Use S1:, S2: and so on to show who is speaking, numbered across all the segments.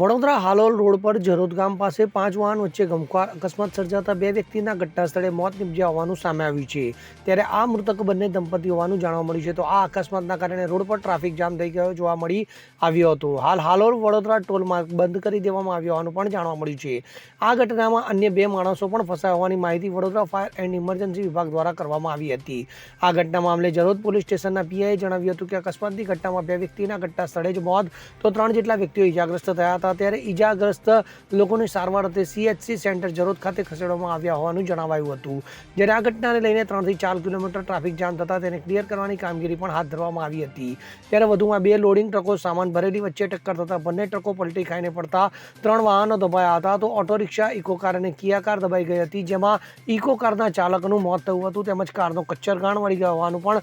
S1: Vadodara Halol road પર જરોદ ગામ પાસે પાંચ વાહન વચ્ચે ગમખ્વાર અકસ્માત સર્જાતા બે વ્યક્તિના ઘટના સ્થળે મોત નિપજ્યા હોવાનું સામે આવ્યું છે. ત્યારે આ મૃતક બંને દંપતી હોવાનું જાણવા મળ્યું છે. તો આ અકસ્માતના કારણે રોડ પર ટ્રાફિક જામ થઈ ગયો જોવા મળી આવ્યો હતો. હાલ હાલોલ વડોદરા ટોલ માર્ગ બંધ કરી દેવામાં આવ્યો હોવાનું પણ જાણવા મળ્યું છે. આ ઘટનામાં અન્ય બે માણસો પણ ફસાયા હોવાની માહિતી વડોદરા ફાયર એન્ડ ઇમરજન્સી વિભાગ દ્વારા કરવામાં આવી હતી. આ ઘટના મામલે જરોદ પોલીસ સ્ટેશનના પીઆઈએ જણાવ્યું હતું કે અકસ્માતની ઘટનામાં બે વ્યક્તિના ઘટના સ્થળે જ મોત, તો ત્રણ જેટલા વ્યક્તિઓ ઇજાગ્રસ્ત થયા હતા ત્યારે ઇજાગ્રસ્ત લોકોની સારવાર અર્થે સીએચસી સેન્ટર જરોદ ખાતે ખસેડવામાં આવ્યા હોવાનું જણાવાયું હતું. જ્યારે આ ઘટનાને લઈને ત્રણથી ચાર કિલોમીટર ટ્રાફિક જામ થતાં તેને ક્લિયર કરવાની કામગીરી પણ હાથ ધરવામાં આવી હતી. ત્યારે વધુમાં બે લોડિંગ ટ્રકો, સામાન ભરેલી વચ્ચે ટક્કર થતાં બંને ટ્રકો પલટી ખાઈને પડતા ત્રણ વાહનો દબાયા હતા. તો ઓટો રિક્ષા, ઇકો કાર અને કિયા કાર દબાઈ ગઈ હતી, જેમાં ઇકો કારના ચાલકનું મોત થયું હતું. તેમજ કારનો કચ્છર ગાણ વળી ગયો હોવાનું પણ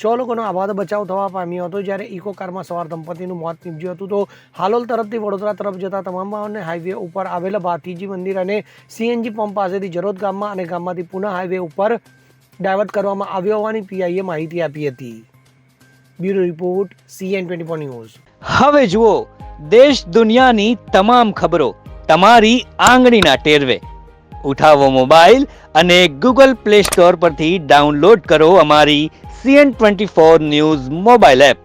S1: છ લોકોનો આબાદ બચાવ થવા પામ્યો હતો. જ્યારે ઇકો કારમાં સવાર દંપતીનું મોત નીપજ્યું હતું, તો હાલોલ તરફથી વડોદરા તરફ જતા તમામ વાહનને હાઈવે ઉપર આવેલા ભાતીજી મંદિર અને સીએનજી પંપ પાસેથી જરોદ ગામમાં અને ગામમાંથી પુના હાઈવે ઉપર ડાયવર્ટ કરવામાં આવ્યો હોવાની પીઆઈએ માહિતી આપી હતી. Bureau report CN twenty news.
S2: હવે જુઓ, દેશ દુનિયાની તમામ ખબરો તમારી આંગળીના ટેરવે. ઉઠાવો મોબાઈલ અને ગૂગલ પ્લે સ્ટોર પરથી ડાઉનલોડ કરો અમારી CN twenty four news mobile app.